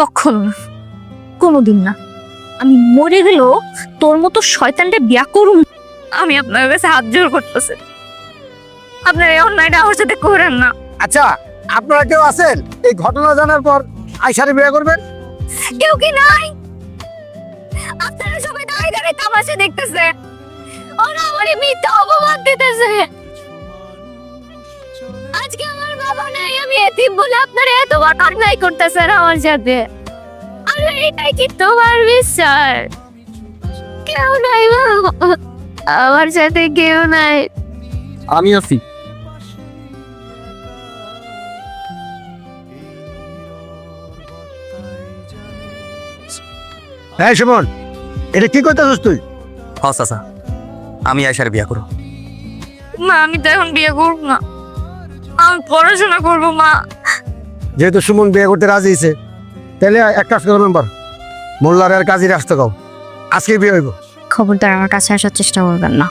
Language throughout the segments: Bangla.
কখনো না। কোনোদিন না। আমি মরে গেলেও তোর মতো শয়তানটা বিয়া করুন আমি আপনার কাছে হাত জোর করতেছি। আপনার এই অন্যায়টা আমার সাথে করেন না। আচ্ছা আপনারা কেউ আছেন? এই ঘটনা জানার পর আইসারে বিয়ে করবেন? কেউ কি নাই? আপনারা সবাই দাঁড়িয়ে দাঁড়িয়ে তামাশা দেখতেছে। ওরা আমার মিথ্যা অপবাদ দিতেছে। আজকে আমার বাবা নাই আমি এতিম বলে আপনারা অন্যায় করতেছেন আমার সাথে। আর এটাই কি তোমার বিশ্বাস কেউ নাই বাবা আমার সাথে কেউ নাই। আমি আছি। হ্যাঁ সুমন এটা কি করতেছিস তুই? হস চাচা। আমি আয়সার বিয়া করো না আমি তো এখন বিয়ে করব না। আমি পড়াশোনা করব মা। যেহেতু সুমন বিয়ে করতে রাজি হয়েছে তাহলে এক কাজ করো মেম্বার। মোল্লার আর কাজী আসতে কাও। আজকে বিয়ে হইব। খবরদার আমার কাছে আসার চেষ্টা করবেন না।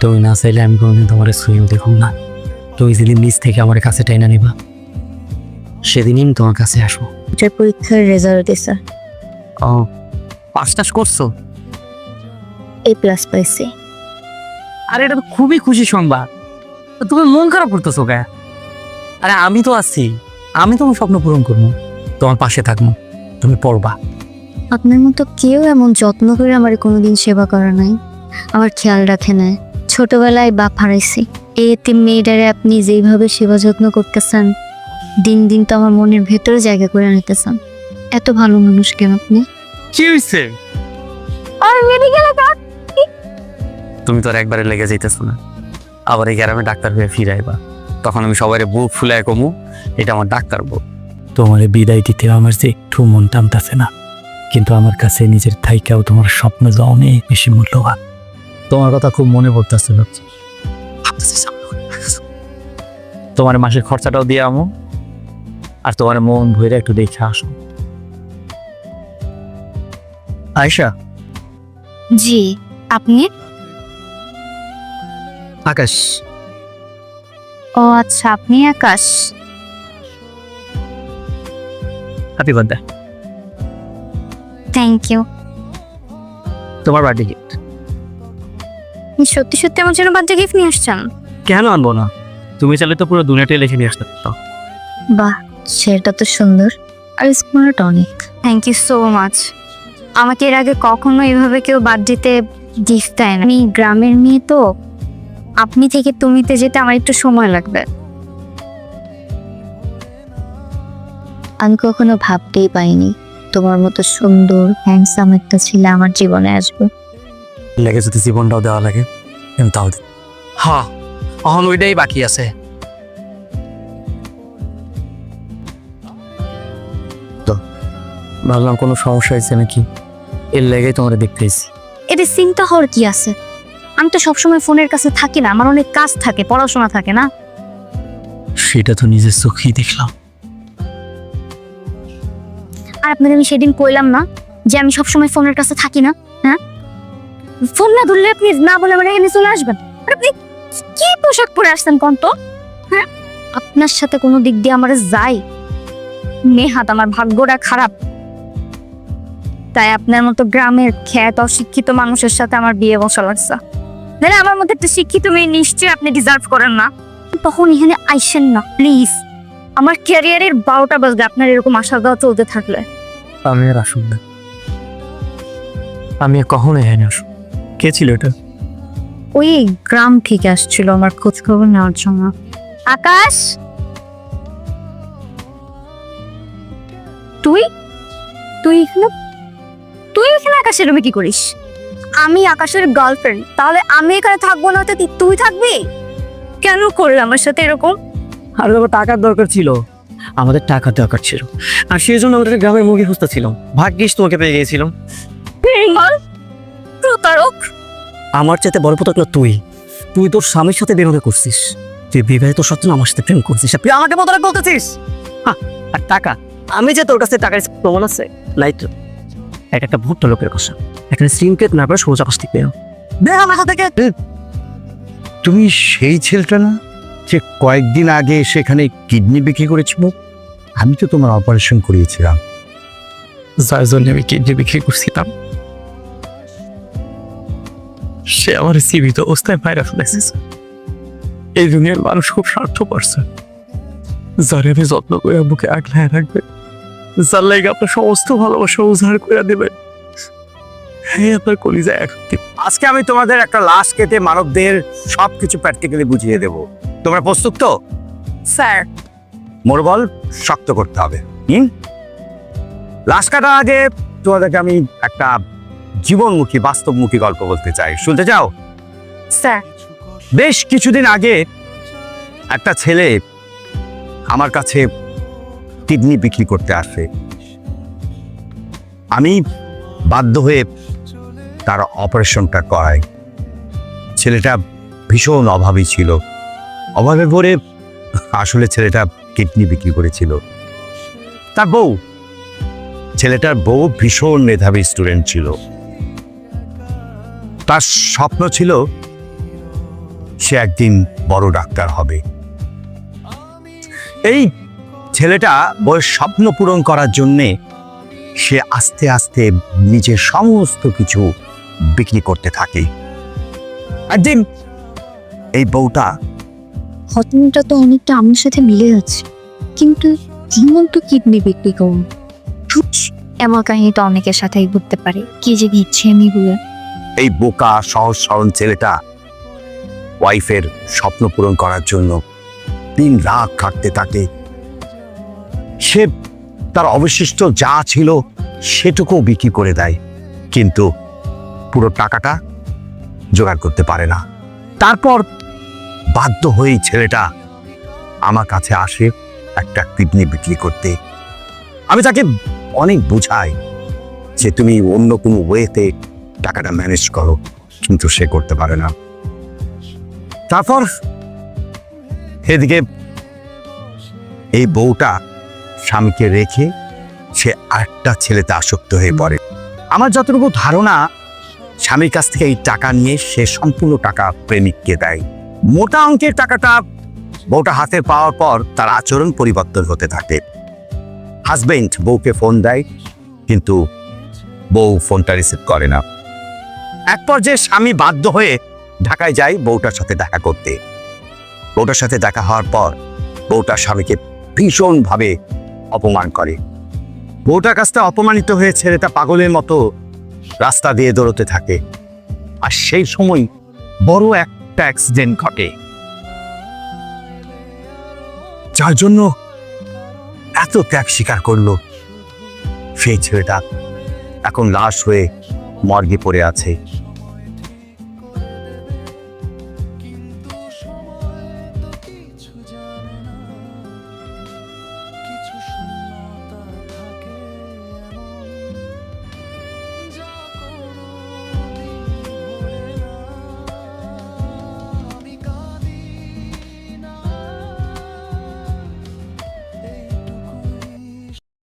তুমি না চাইলে আমি কোনোদিন তোমার স্ক্রিন দেখুন না। তুমি যেদিন নিজ থেকে আমার কাছে টাইনা নিবা সেদিনই আমি তোমার কাছে আসব। যে পরীক্ষার রেজাল্ট দিছে ও পাস টাস করছ? এ প্লাস পাইছি। আরে এটা তো খুবই খুশি সংবাদ। তুমি মন খারাপ করতেছো কে আরে আমি তো আছি। আমি তোমার স্বপ্ন পূরণ করব। তোমার পাশে থাকব। তুমি পড়বা। আপনার মতো কেউ এমন যত্ন করে আমার কোনোদিন সেবা করা নাই। আমার খেয়াল রাখে নাই ছোটবেলায় বাপ হারাইছি। এই এতিম মেয়েটারে আপনি যেইভাবে সেবা যত্ন করতেছেন দিন দিন তো আমার মনের ভেতরে জায়গা করে নিতেছেন এত ভালো মানুষ কেন আপনি? কি হয়েছে আর মেডিকেলে তুমি তো আর একবারে লেগে যাইতেছো না। আবার এই গ্রামে ডাক্তার হয়ে ফিরাইবা। তখন আমি সবাই বুক ফুলায় কমু এটা আমার ডাক্তার বুক তোমার বিদায় দিতে আমার যে একটু মন টানতেছে না কিন্তু আমার কাছে নিজের থাইকাও তোমার স্বপ্ন যা অনেক বেশি মূল্যবান। তোমার কথা খুব মনে পড়তেছে। তোমার মাসের খরচাটাও দিয়ে আমো আর তোমার মন ভরে একটু দেখে আসো। আয়সা জি আপনি? আকাশ। ও আচ্ছা আপনি Akash. Happy birthday thank you তোমার বার্থডে গিফট সত্যি সত্যি আমার জন্য বার্থডে গিফট নিয়ে আসছেন? কেন আনব না? তুমি চাইলে তো পুরো দুনিয়াটাই লিখে নিয়ে আসতে পারতো বাহ সেটা তো সুন্দর। আর স্মার্ট অনেক। থ্যাংক ইউ সো মাচ আমাকে এর আগে কখনো এভাবে কেউ বার্থডেতে গিফট দেয় না আমি গ্রামের মেয়ে তো। আপনি থেকে তুমিতে যেতে আমার একটু সময় লাগবে। আমি কখনো ভাবতেই পাইনি তোমার মতো সুন্দর হ্যান্ডসাম একটা ছেলে আমার জীবনে আসবে। লেগে যদি জীবনটাও দেওয়া লাগে তাও হ্যাঁ এখন ওইটাই বাকি আছে। তো ভাবলাম কোনো সমস্যা হয়েছে নাকি? এর লেগেই তোমার দেখতে এসেছি। এতে চিন্তা হওয়ার কি আছে? আমি তো সবসময় ফোনের কাছে থাকি না আমার অনেক কাজ থাকে পড়াশোনা থাকে না। সেটা তো নিজের চোখেই দেখলাম। আর আপনাদের আমি সেদিন কইলাম না যে আমি সবসময় ফোনের কাছে থাকি না হ্যাঁ? ফোন না ধরলে আপনি না বলে আমার এখানে চলে আসবেন। আর আপনি কি পোশাক পরে আসছেন কোন তো হ্যাঁ? আপনার সাথে কোনো দিক দিয়ে আমার যাই। নেহাত আমার ভাগ্যটা খারাপ। তাই আপনার মতো গ্রামের খ্যাত অশিক্ষিত মানুষের সাথে আমার বিয়ে বসা লাগছে। নাহলে আমার মধ্যে একটা শিক্ষিত মেয়ে নিশ্চয়ই আপনি ডিজার্ভ করেন না। তখন এখানে আইসেন না প্লিজ আমার ক্যারিয়ারের বারোটা বাজবে আপনার এরকম আশা দেওয়া চলতে থাকলে। আমি আর আসুন না। আমি কখনো এখানে আসুন কে ছিল এটা? ওই গ্রাম থেকে আসছিল আমার খোঁজ খবর নেওয়ার জন্য। আকাশ! তুই? তুই এখানে? তুই এখানে আকাশের রুমে কি করিস? আমি আকাশের গার্লফ্রেন্ড তাহলে আমি এখানে থাকব না তো কি- তুই থাকবি? কেন করলে আমার সাথে এরকম? আর বাবা টাকার দরকার ছিল। আমাদের টাকা দরকার ছিল। আর সেই জন্য আমাদের গ্রামের মুরগি খুঁজতে ছিলাম ভাগ্যিস তোমাকে পেয়ে গিয়েছিলাম। প্রতারক? আমার চাইতে বড় পতক তুই। তুই তোর স্বামীর সাথে বেরোবে করছিস। তুই বিবাহিত সত্ত্বেও আমার সাথে প্রেম করছিস। তুই আমাকে প্রতারক বলতেছিস? হ্যাঁ, আর টাকা। আমি যে তোর কাছে টাকার প্রমাণ আছে লাইট। এক একটা ভুট্টা লোকের কথা। এখানে সিমকেট না করে সোজা কাছ থেকে দেখ থেকে তুমি সেই ছেলেটা না যে কয়েকদিন আগে সেখানে কিডনি বিক্রি করেছিল? আমি তো তোমার অপারেশন করিয়েছিলাম। যার জন্য আমি কিডনি বিক্রি করছিলাম। সে আমার জীবিত অবস্থায় ভাইরাস ফেলেছে এই দুনিয়ার মানুষ খুব স্বার্থপর স্যার। যারে আমি যত্ন করে বুকে আগলায় রাখবে যার আপনার সমস্ত ভালোবাসা উজাড় করে দেবে। হ্যাঁ আপনার কলিজা এক আজকে আমি তোমাদের একটা লাশ কেটে মানবদের সবকিছু প্র্যাকটিক্যালি বুঝিয়ে দেব। তোমরা প্রস্তুত তো? স্যার। মোরবল শক্ত করতে হবে। হুম? লাশ কাটার আগে তোমাদেরকে আমি একটা জীবনমুখী বাস্তবমুখী গল্প বলতে চাই। শুনতে চাও? স্যার। বেশ কিছুদিন আগে একটা ছেলে আমার কাছে কিডনি বিক্রি করতে আসে। আমি বাধ্য হয়ে তার অপারেশনটা করাই। ছেলেটা ভীষণ অভাবী ছিল। অভাবে পড়ে আসলে ছেলেটা কিডনি বিক্রি করেছিল। তার বউ, ছেলেটার বউ ভীষণ মেধাবী স্টুডেন্ট ছিল। তার স্বপ্ন ছিল সে একদিন বড় ডাক্তার হবে। এই ছেলেটা বয়স স্বপ্ন পূরণ করার জন্যে সে আস্তে আস্তে নিজের সমস্ত কিছু বিক্রি করতে থাকে। একদিন এই বউটা ঘটনাটা তো অনেকটা আমার সাথে মিলে যাচ্ছে। কিন্তু জীবন তো কিডনি বিক্রি করুন এমন কাহিনী তো অনেকের সাথেই ঘটতে পারে। কি যে দিচ্ছে আমি গুলো এই বোকা সহজ সরল ছেলেটা ওয়াইফের স্বপ্ন পূরণ করার জন্য দিন রাত খাটতে থাকে। সে তার অবশিষ্ট যা ছিল সেটুকু বিক্রি করে দেয়। কিন্তু পুরো টাকাটা জোগাড় করতে পারে না। তারপর বাধ্য হয়েই ছেলেটা আমার কাছে আসে একটা কিডনি বিক্রি করতে। আমি তাকে অনেক বুঝাই যে তুমি অন্য কোনো ওয়েতে টাকাটা ম্যানেজ করো, কিন্তু সে করতে পারে না। তারপর এদিকে এই বউটা স্বামীকে রেখে সে আরেকটা ছেলেতে আসক্ত হয়ে পড়ে। আমার যতটুকু ধারণা, স্বামীর কাছ থেকে এই টাকা নিয়ে সে সম্পূর্ণ টাকা প্রেমিককে দেয়। মোটা অঙ্কের টাকাটা বউটা হাতে পাওয়ার পর তার আচরণ পরিবর্তন হতে থাকে। হাজবেন্ড বউকে ফোন দেয়, কিন্তু বউ ফোনটা রিসিভ করে না। এক পর্যায়ে স্বামী বাধ্য হয়ে ঢাকায় যায় বউটার সাথে দেখা করতে। বউটার সাথে দেখা হওয়ার পর বউটার স্বামীকে ভীষণভাবে অপমান করে। বউটার কাছ থেকে অপমানিত হয়ে ছেলেটা পাগলের মতো রাস্তা দিয়ে দৌড়তে থাকে। আর সেই সময় বড় একটা অ্যাক্সিডেন্ট ঘটে। যার জন্য এত ত্যাগ স্বীকার করল। সেই ছেলেটা এখন লাশ হয়ে মর্গে পড়ে আছে।